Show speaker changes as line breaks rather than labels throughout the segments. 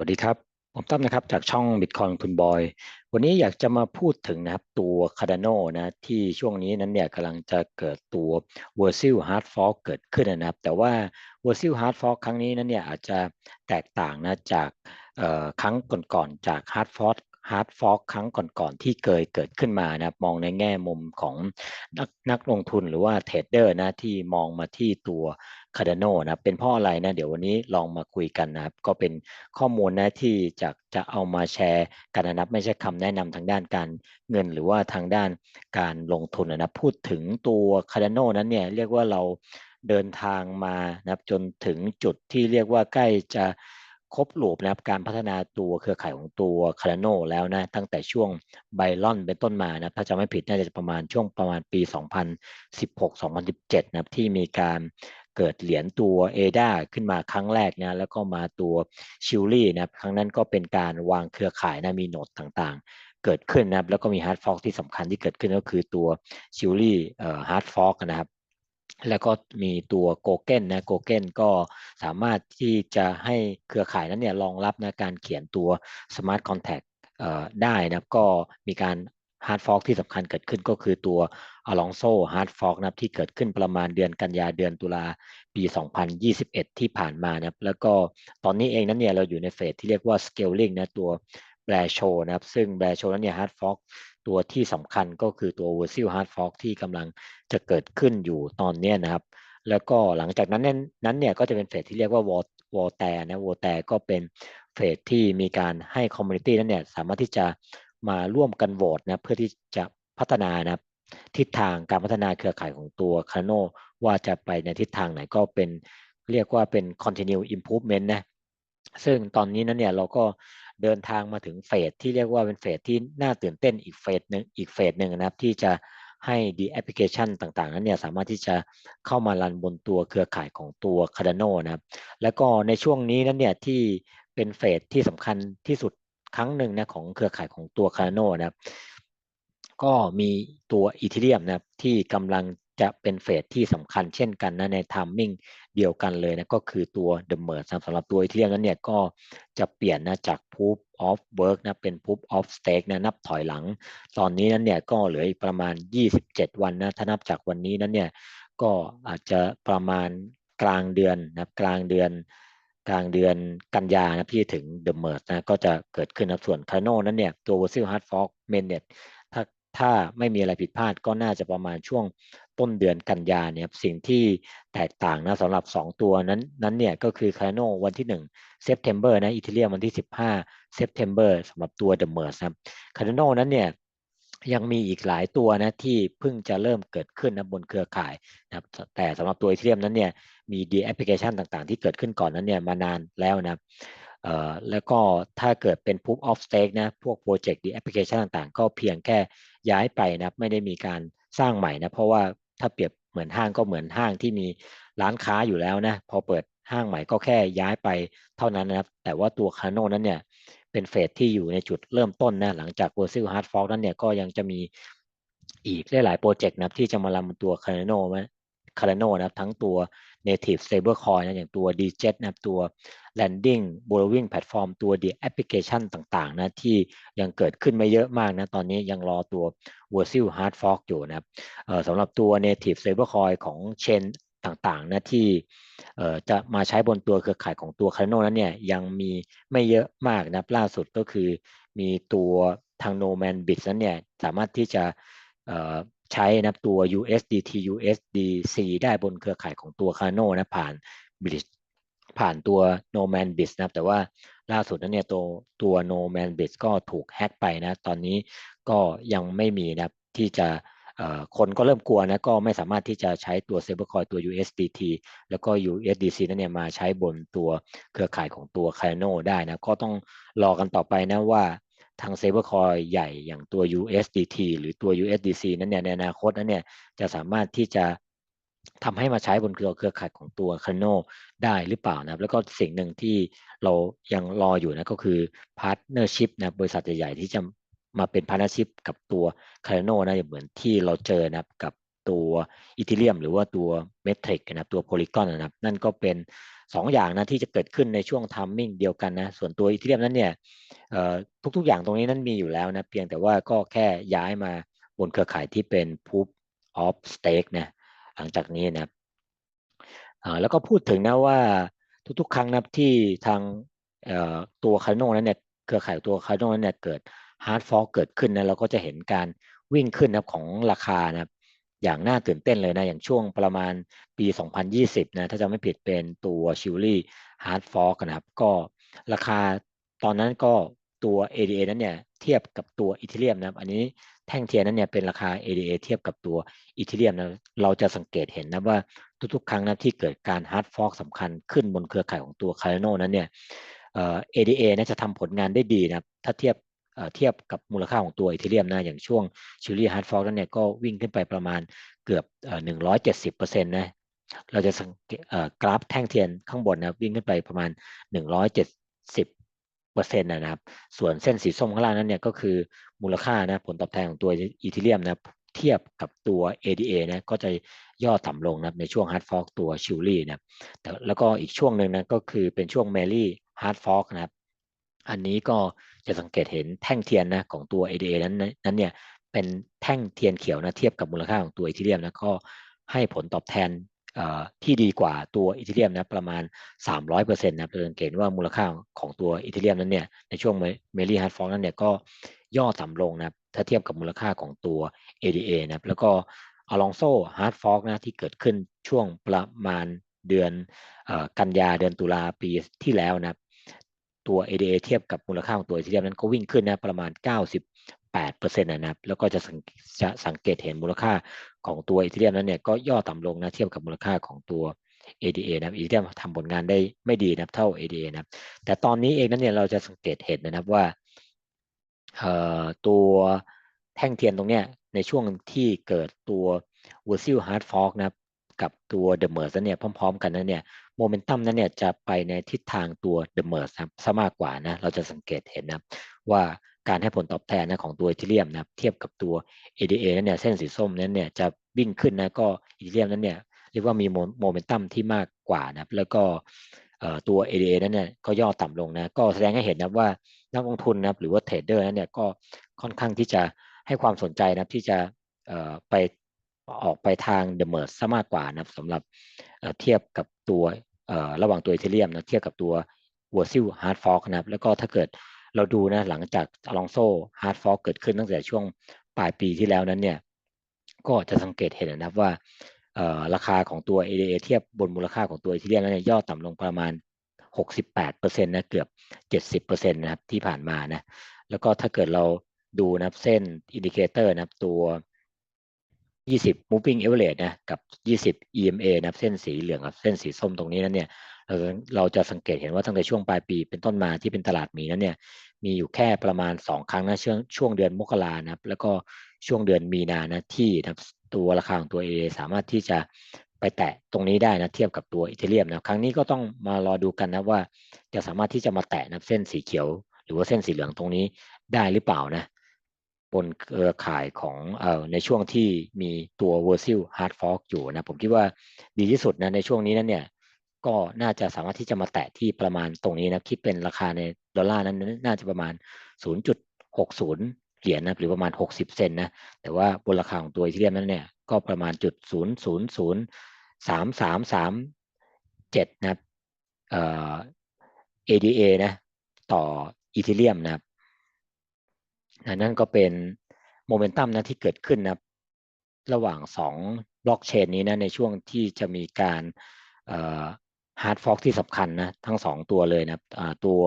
สวัสดีครับ ผมตั้มนะครับจากช่อง Bitcoin คุณบอย วันนี้อยากจะมาพูดถึงนะครับตัว Cardano นะที่ช่วงนี้นั้นเนี่ยกำลังจะเกิดตัว Virtual Hard Fork เกิดขึ้นนะครับ แต่ว่า Virtual Hard Fork ครั้งนี้นั้นเนี่ยอาจจะแตกต่างนะจากครั้งก่อนๆจาก Hard Fork ฮาร์ดฟอกครั้งก่อนๆที่เคยเกิดขึ้นมานะมองในแง่มุมของนักนักลงทุนหรือว่าเทรดเดอร์นะที่มองมาที่ตัว Cardano นะเป็นเพราะอะไรนะเดี๋ยววันนี้ลองมาคุยกันนะครับ ก็เป็นข้อมูลนะที่จะจะเอามาแชร์กันนะครับ ไม่ใช่คำแนะนำทางด้านการเงินหรือว่าทางด้านการลงทุนนะพูดถึงตัว Cardano นั้นเนี่ยเรียกว่าเราเดินทางมานะครับจนถึงจุดที่เรียกว่าใกล้จะครบหลูปนะครับการพัฒนาตัวเครือข่ายของตัวคาร์โนแล้วนะตั้งแต่ช่วงไบลอนเป็นต้นมานะถ้าจำไม่ผิดน่าจะประมาณช่วงประมาณปี 2016-2017 นะครับที่มีการ เกิดเหรียญตัวเอดาขึ้นมาครั้งแรกนะแล้วก็มาตัวชิลลี่นะครับครั้งนั้นก็เป็นการวางเครือข่ายนะมีโนดต่างๆ เกิดขึ้นนะครับแล้วก็มีฮาร์ดฟอกที่สำคัญที่เกิดขึ้นก็คือตัวชิลลี่เอ่อฮาร์ดฟอกนะครับแล้วก็มีตัวโกเก้นนะโกเก้นก็สามารถที่จะให้เครือข่ายนั้นเนี่ยรองรับนะการเขียนตัว Smart Contract ได้นะก็มีการ ฮาร์ดฟอกที่สำคัญเกิดขึ้นก็คือตัวอลองโซฮาร์ดฟอกนะที่เกิดขึ้นประมาณเดือนกันยาเดือนตุลาปี 2021 ที่ผ่านมานะแล้วก็ตอนนี้เองนั้นเนี่ยเราอยู่ในเฟสที่เรียกว่า scaling นะตัวแบรโชนะครับซึ่งแบรโชนั้นเนี่ยฮาร์ดฟอกตัวที่สำคัญก็คือตัว virtual hard fork ที่กำลังจะเกิดขึ้นอยู่ตอนนี้นะครับ แล้วก็หลังจากนั้นนั้นเนี่ยก็จะเป็นเฟสที่เรียกว่าวอวอแต่นะวอแต่ก็เป็นเฟสที่มีการให้คอมมูนิตี้นั้นเนี่ยสามารถที่จะ มาร่วมกันโหวตนะเพื่อที่จะพัฒนานะทิศทางการพัฒนาเครือข่ายของตัวคาโนว่าจะไปในทิศทางไหนก็เป็นเรียกว่าเป็น continue improvement นะซึ่งตอนนี้นั้นเนี่ยเราก็เดินทางมาถึงเฟสที่เรียกว่าเป็นเฟสที่น่าตื่นเต้นอีกเฟสหนึ่งอีกเฟสหนึ่งนะครับที่จะให้ดีแอปพลิเคชันต่างๆ นั้นเนี่ยสามารถที่จะเข้ามารันบนตัวเครือข่ายของตัว Cardano นะครับ แล้วก็ในช่วงนี้นั้นเนี่ยที่เป็นเฟสที่สำคัญที่สุด ครั้งหนึ่งนะของเครือข่ายของตัว Cardano นะครับ ก็มีตัวอีเทเรียมนะครับที่กำลังจะเป็นเฟสที่สำคัญเช่นกันนะในทามมิ่งเดียวกันเลยนะก็คือตัว The Merge สำหรับตัวอีเทเรียมนั้นเนี่ยก็จะเปลี่ยนนะจาก Proof of Work นะเป็น Proof of Stake นะนับถอยหลัง ตอนนี้นั้นเนี่ยก็เหลืออีกประมาณ 27 วันนะถ้านับจากวันนี้นั้นเนี่ยก็อาจจะประมาณกลางเดือนนะกลางเดือน กลางเดือนกันยานะที่ถึง The Merge นะก็จะเกิดขึ้นนะส่วน Cardano นั้นเนี่ยตัว Virtual Hard Fork Mainnet ถ้าถ้าไม่มีอะไรผิดพลาดก็น่าจะประมาณช่วงต้นเดือนกันยาเนี่ยสิ่งที่แตกต่างนะสำหรับ 2 ตัวนั้นนั้นเนี่ยก็คือคาร์โนวันที่1 September นะอีเทเรียวันที่ 15 September สำหรับตัว The Merge ครับคาร์โนนั้นเนี่ยยังมีอีกหลายตัวนะที่เพิ่งจะเริ่มเกิดขึ้นนะบนเครือข่ายนะครับแต่สำหรับตัวอีเทเรียมนั้นเนี่ย มีดีแอปพลิเคชันต่างๆ ที่เกิดขึ้นก่อนนั้นเนี่ยมานานแล้วนะเอ่อแล้วก็ถ้าเกิดเป็น proof of stake นะพวกโปรเจกต์ดีแอปพลิเคชันต่างๆ ก็เพียงแค่ย้ายไปนะไม่ได้มีการสร้างใหม่นะเพราะว่าถ้าเปรียบเหมือนห้างก็เหมือนห้างที่มีร้านค้าอยู่แล้วนะพอเปิดห้างใหม่ก็แค่ย้ายไปเท่านั้นนะครับแต่ว่าตัวคาโนนั้นเนี่ยเป็นเฟสที่อยู่ในจุดเริ่มต้นนะหลังจาก Virtual Hard Fork นั้นเนี่ยก็ยังจะมีอีกหลายๆโปรเจกต์นะที่จะมาลำตัวคาโนคาร์โนนะครับทั้งตัว native stablecoin นะอย่างตัว DJet นะตัว landing borrowing platform ตัว d application ต่างๆนะที่ยังเกิดขึ้นไม่เยอะมากนะตอนนี้ยังรอตัว virtual hard fork อยู่นะครับสำหรับตัว native stablecoin ของ chain ต่างๆนะที่จะมาใช้บนตัวเครือข่ายของตัว Cardano นั้นเนี่ยยังมีไม่เยอะมากนะล่าสุดก็คือมีตัวทาง n o m a n b i t นั้นเนี่ยสามารถที่จะ ใช้นะตัว USDT USDC ได้บนเครือข่ายของตัว Cardano นะผ่าน Bridge ผ่านตัว Noman Bits นะแต่ว่าล่าสุดนั้นเนี่ยตัวตัว Noman Bits ก็ถูกแฮ็กไปนะตอนนี้ก็ยังไม่มีนะที่จะคนก็เริ่มกลัวนะก็ไม่สามารถที่จะใช้ตัว stablecoin ตัว USDT แล้วก็ USDC นั่นเนี่ยมาใช้บนตัวเครือข่ายของตัว Cardano ได้นะก็ต้องรอกันต่อไปนะว่า ทางเซเบอร์คอยใหญ่อย่างตัว USDT หรือตัว USDC นั้นเนี่ยในอนาคตนั้นเนี่ยจะสามารถที่จะทำให้มาใช้บนเครือเครือข่ายของตัวคาโนได้หรือเปล่านะแล้วก็สิ่งหนึ่งที่เรายังรออยู่นะก็คือพาร์ทเนอร์ชิพนะบริษัทใหญ่ๆที่จะมาเป็นพาร์ทเนอร์ชิพกับตัวคาโนนะเหมือนที่เราเจอนะกับตัวอีเทเรียมหรือว่าตัวเมทริกนะครับตัวโพลีกอนนะครับ นั่นก็เป็น 2 อย่างนะที่จะเกิดขึ้นในช่วงทัมมิ่งเดียวกันนะ ส่วนตัวอีเทเรียมนั้นเนี่ย ทุกๆ อย่างตรงนี้นั้นมีอยู่แล้วนะ เพียงแต่ว่าก็แค่ย้ายมาบนเครือข่ายที่เป็น proof of stake นะหลังจากนี้นะแล้วก็พูดถึงนะว่าทุกๆ ครั้งนะที่ทางตัวคาร์โนนั้นเนี่ยเครือข่ายตัวคาร์โนนั้นเนี่ยเกิดฮาร์ดฟอร์เกิดขึ้นนะเราก็จะเห็นการวิ่งขึ้นนะของราคานะอย่างน่าตื่นเต้นเลยนะ อย่างช่วงประมาณปี 2020 นะ ถ้าจะไม่ผิดเป็นตัวชิลลี่ฮาร์ดฟอร์กนะครับ ก็ราคาตอนนั้นก็ ตัว ADA นั้นเนี่ยเทียบกับตัวอีเทเรียมนะครับ อันนี้แท่งเทียนนั้นเนี่ยเป็นราคา ADA เทียบกับตัวอีเทเรียมนะ เราจะสังเกตเห็นนะว่าทุกๆ ครั้งนะที่เกิดการฮาร์ดฟอกสำคัญขึ้นบนเครือข่ายของตัวคาร์โนนั้นเนี่ย ADA น่าจะทำผลงานได้ดีนะครับ ถ้าเทียบเทียบกับมูลค่าของตัวอีเทเรียมนะ อย่างช่วงชิลลี่ฮาร์ดฟอกนั้นเนี่ยก็วิ่งขึ้นไปประมาณเกือบ 170%นะเราจะสังเกตกราฟแท่งเทียนข้างบนนะวิ่งขึ้นไปประมาณ 170เปอร์เซ็นต์นะครับ ส่วนเส้นสีส้มข้างล่างนั้นเนี่ยก็คือมูลค่านะผลตอบแทนของตัวอีเทเรียมนะเทียบกับตัว ADA นะก็จะย่อต่ำลงนะในช่วงฮาร์ดฟอกตัวชิลลี่นะแต่แล้วก็อีกช่วงหนึ่งนะก็คือเป็นช่วงเมลี่ฮาร์ดฟอกนะครับ อันนี้ก็จะสังเกตเห็นแท่งเทียนนะของตัว ADA นั้นนั้นเนี่ยเป็นแท่งเทียนเขียวนะเทียบกับมูลค่าของตัวอีเทเรียมนะก็ให้ผลตอบแทน ที่ดีกว่าตัวอีเทเรียมนะประมาณ 300%นะเราสังเกตว่ามูลค่าของตัวอีเทเรียมนั้นเนี่ยในช่วงเมลี่ฮาร์ดฟอกนั้นเนี่ยก็ย่อต่ำลงนะถ้าเทียบกับมูลค่าของตัว ADA นะแล้วก็อลองโซฮาร์ดฟอกนะที่เกิดขึ้นช่วงประมาณเดือนกันยาเดือนตุลาปีที่แล้วนะตัว ADA เทียบกับมูลค่าของตัวอีเทเรียมนั้นก็วิ่งขึ้นนะประมาณ 98%นะครับแล้วก็จะจะสังเกตเห็นมูลค่าของตัวอีเทเรียมนั้นเนี่ยก็ย่อต่ำลงนะเทียบกับมูลค่าของตัว ADA นะอีเทเรียมทำผลงานได้ไม่ดีนะเท่า ADA นะแต่ตอนนี้เองนั้นเนี่ยเราจะสังเกตเห็นนะครับว่าตัวแท่งเทียนตรงเนี้ยในช่วงที่เกิดตัว v e r s i l hard fork นะครับกับตัว The Merge นั้นเนี่ยพร้อม ๆ กันนั้นเนี่ยโมเมนตัมนั้นเนี่ยจะไปในทิศทางตัว The Merge ครับซะมากกว่านะเราจะสังเกตเห็นนะว่า การให้ผลตอบแทนนะของตัวอีเทเรียมนะเทียบกับตัว ADA นั้นเนี่ยเส้นสีส้มนั้นเนี่ยจะวิ่งขึ้นนะก็อีเทเรียมนั้นเนี่ยเรียกว่ามีโมเมนตัมที่มากกว่านะแล้วก็ตัว ADA นั้นเนี่ยก็ย่อต่ำลงนะก็แสดงให้เห็นนะว่านักลงทุนนะหรือว่าเทรดเดอร์นั้นเนี่ยก็ค่อนข้างที่จะให้ความสนใจนะที่จะไปออกไปทางเดอะเมอร์ซะมากกว่านะสำหรับเทียบกับตัวระหว่างตัวอีเทเรียมนะเทียบกับตัววอร์ซิลฮาร์ดฟอกนะครับแล้วก็ถ้าเกิด เราดูนะหลังจากอลองโซฮาร์ดฟอกเกิดขึ้นตั้งแต่ช่วงปลายปีที่แล้วนั้นเนี่ยก็จะสังเกตเห็นนะครับว่าราคาของตัว ADA เทียบบนมูลค่าของตัวอีเทเรียมนั้นเนี่ยย่อต่ำลงประมาณ 68%นะเกือบ 70%นะครับที่ผ่านมานะแล้วก็ถ้าเกิดเราดูนะเส้นอินดิเคเตอร์นะตัว 20 moving average นะกับ 20 EMA นะเส้นสีเหลืองกับเส้นสีส้มตรงนี้นั้นเนี่ยเราเราจะสังเกตเห็นว่าตั้งแต่ช่วงปลายปีเป็นต้นมาที่เป็นตลาดมีนั้นเนี่ย มีอยู่แค่ประมาณ 2 ครั้งนะช่วงช่วงเดือนมกรานะครับ แล้วก็ช่วงเดือนมีนานะที่นะตัวราคาของตัว A สามารถที่จะไปแตะตรงนี้ได้นะเทียบกับตัวอีเทเรียมนะครั้งนี้ก็ต้องมารอดูกันนะว่าจะสามารถที่จะมาแตะนะเส้นสีเขียว หรือว่าเส้นสีเหลืองตรงนี้ได้หรือเปล่านะบนเครือข่ายของเอ่อในช่วงที่มีตัว v e r s i l hard fork อยู่นะผมคิดว่าดีที่สุดนะในช่วงนี้นั้นเนี่ยก็น่าจะสามารถที่จะมาแตะที่ประมาณตรงนี้นะคิดเป็นราคาใน ดอลลาร์นั้นน่าจะประมาณ 0.60 เหรียญนะหรือประมาณ 60 เซนนะแต่ว่าบนราคาของตัวอีเทเรียมนั้นเนี่ยก็ประมาณจุดศูนย์ศูนย์ศูนย์สามสามสามเจ็ดนะเอ่อ ADA นะต่ออีเทเรียมนะครับนั่นก็เป็นโมเมนตัมนะที่เกิดขึ้นนะระหว่าง2บล็อกเชนนี้นะในช่วงที่จะมีการฮาร์ดฟอกที่สำคัญนะทั้ง 2 ตัวเลยนะตัว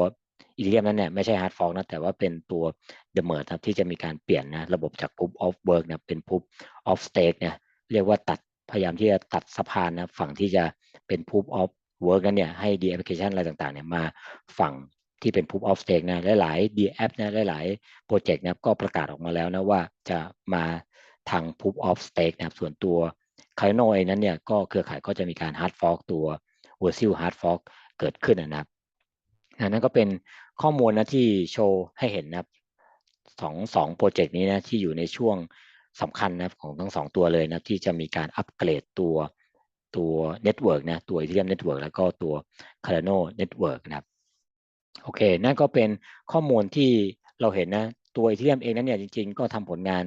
อีเลียมนั้นเนี่ยไม่ใช่ฮาร์ดฟอกนะแต่ว่าเป็นตัวเดอะเมอร์ครับที่จะมีการเปลี่ยนนะระบบจาก proof of work นะเป็น proof of stake เนี่ยเรียกว่าตัดพยายามที่จะตัดสะพานนะฝั่งที่จะเป็น proof of work นั้นเนี่ยให้ d application อะไรต่างๆเนี่ยมาฝั่งที่เป็น proof of stake นะหลายๆ d app นะหลายๆโปรเจกต์นะก็ประกาศออกมาแล้วนะว่าจะมาทาง proof of stake นะครับส่วนตัว c a r d i n o เองนั้นเนี่ยก็เครือข่ายก็จะมีการ hard fork ตัว v e r s i l hard fork เกิดขึ้นนะครับ นั่นก็เป็นข้อมูลนะที่โชว์ให้เห็นนะครับสองสองโปรเจกต์นี้นะที่อยู่ในช่วงสำคัญนะครับของทั้งสองตัวเลยนะที่จะมีการอัปเกรดตัวตัวเน็ตเวิร์กนะตัว Ethereum Network แล้วก็ตัว Cardano Network นะครับโอเค นั่นก็เป็นข้อมูลที่เราเห็นนะตัว Ethereum เองนั้นเนี่ยจริง ๆ ก็ทำผลงาน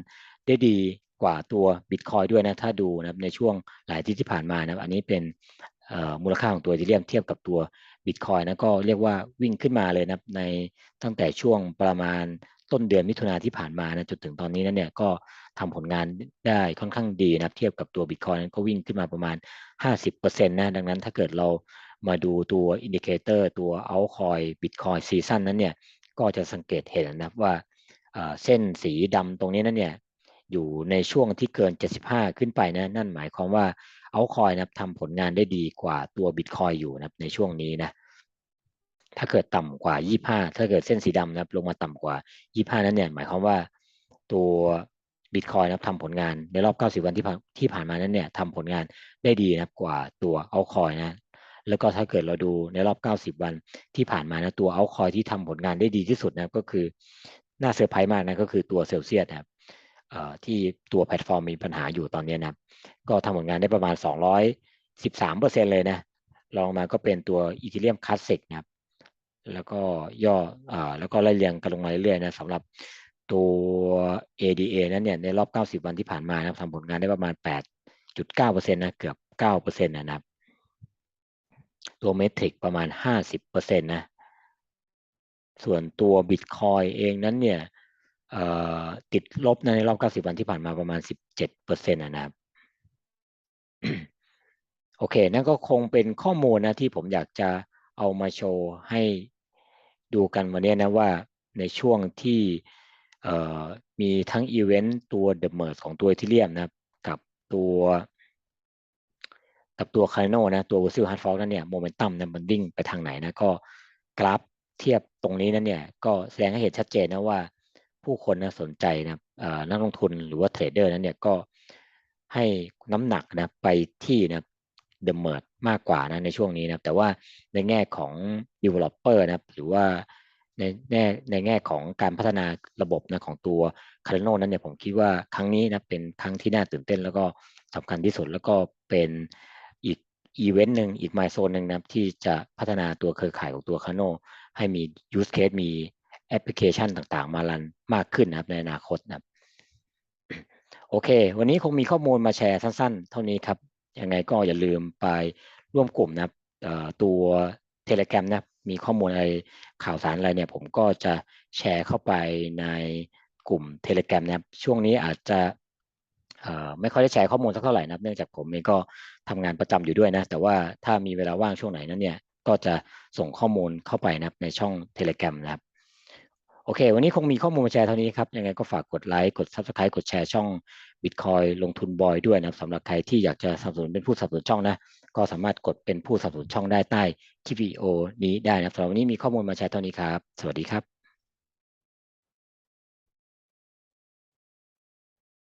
ได้ดีกว่าตัว Bitcoin ด้วยนะถ้าดูนะครับในช่วงหลายที่ที่ผ่านมานะอันนี้เป็นมูลค่าของตัว Ethereum เทียบกับตัว Bitcoin นะก็เรียกว่าวิ่งขึ้นมาเลยนะในตั้งแต่ช่วงประมาณต้นเดือนมิถุนาที่ผ่านมานะจนถึงตอนนี้นั้นเนี่ยก็ทำผลงานได้ค่อนข้างดีนะเทียบกับตัว Bitcoin นั้นก็วิ่งขึ้นมาประมาณ 50%นะดังนั้นถ้าเกิดเรามาดูตัวอินดิเคเตอร์ตัว altcoin bitcoin season นั้นเนี่ยก็จะสังเกตเห็นนะว่าเส้นสีดำตรงนี้นั้นเนี่ยอยู่ในช่วงที่เกิน 75 ขึ้นไปนะนั่นหมายความว่า altcoin นะทำผลงานได้ดีกว่าตัว bitcoin อยู่นะในช่วงนี้นะถ้าเกิดต่ำกว่า 25 ถ้าเกิดเส้นสีดำนะลงมาต่ำกว่า 25 นั้นเนี่ยหมายความว่าตัวบิตคอยนะทำผลงานในรอบ 90 วันที่ผ่านที่ผ่านมานั้นเนี่ยทำผลงานได้ดีนะกว่าตัวเอาคอยนะแล้วก็ถ้าเกิดเราดูในรอบ 90 วันที่ผ่านมานะตัวเอาคอยที่ทำผลงานได้ดีที่สุดนะก็คือน่าเซอร์ไพรส์มากนะก็คือตัวเซลเซียสครับที่ตัวแพลตฟอร์มมีปัญหาอยู่ตอนนี้นะ ก็ทำผลงานได้ประมาณ 213%เลยนะลองมาก็เป็นตัวอีเทเรียมคลาสสิกนะครับ แล้วก็ย่ออแล้วก็ไล่เรียงกันลงมาเรื่อยๆนะสำหรับตัว ADA นั้นเนี่ยในรอบ 90 วันที่ผ่านมานะครับทำผลงานได้ประมาณ 8.9%นะเกือบ 9%นะครับ ตัวเมทริกประมาณ 50%นะส่วนตัว Bitcoin เองนั้นเนี่ยติดลบในรอบ 90 วันที่ผ่านมาประมาณ 17%นะครับ โอเค นั่นก็คงเป็นข้อมูลนะที่ผมอยากจะเอามาโชว์ให้ดูกันวันนี้นะว่าในช่วงที่มีทั้งอีเวนต์ตัว The Merge ของตัว Ethereum นะกับตัวกับตัวคาร์โนนะตัว Virtual Hard Fork นั่นเนี่ยโมเมนตัมนั้นมันวิ่งไปทางไหนนะก็กราฟเทียบตรงนี้นั่นเนี่ยก็แสดงให้เห็นชัดเจนนะว่าผู้คนนะสนใจนะนักลงทุนหรือว่าเทรดเดอร์นั้นเนี่ยก็ ให้น้ำหนักนะไปที่นะเดอะเมิร์ดมากกว่านะในช่วงนี้นะแต่ว่าในแง่ของ developer นะหรือว่าในแง่ในแง่ของการพัฒนาระบบนะของตัวคาร์โนนั้นเนี่ยผมคิดว่าครั้งนี้นะเป็นครั้งที่น่าตื่นเต้น แล้วก็สำคัญที่สุดแล้วก็เป็นอีกอีเวนต์หนึ่งอีกไมล์โซนหนึ่งนะที่จะพัฒนาตัวเครือข่ายของตัวคาร์โนให้มียูสเคสมีแอปพลิเคชันต่างๆ มารันมากขึ้นนะครับในอนาคตนะ โอเค วันนี้คงมีข้อมูลมาแชร์สั้นๆ เท่านี้ครับ ยังไงก็อย่าลืมไปร่วมกลุ่มนะครับตัวเทเล gram นะมีข้อมูลอะไรข่าวสารอะไรเนี่ย ผมก็จะแชร์เข้าไปในกลุ่มเทเล gram นะครับ ช่วงนี้อาจจะไม่ค่อยได้แชร์ข้อมูลสักเท่าไหร่นะเนื่องจากผมเองก็ทำงานประจำอยู่ด้วยนะ แต่ว่าถ้ามีเวลาว่างช่วงไหนนั้นเนี่ย ก็จะส่งข้อมูลเข้าไปนะในช่องเทเล gram นะครับ โอเค วันนี้คงมีข้อมูลมาแชร์เท่านี้ครับ ยังไงก็ฝากกดไลค์ กด Subscribe กดแชร์ช่อง Bitcoin ลงทุนบอยด้วยนะครับสำหรับใครที่อยากจะสนับสนุนเป็นผู้สนับสนุนช่องนะ ก็สามารถกดเป็นผู้สนับสนุนช่องได้ใต้คลิปวิดีโอนี้ได้นะสำหรับวันนี้มีข้อมูลมาแชร์เท่านี้ครับ สวัสดีครับ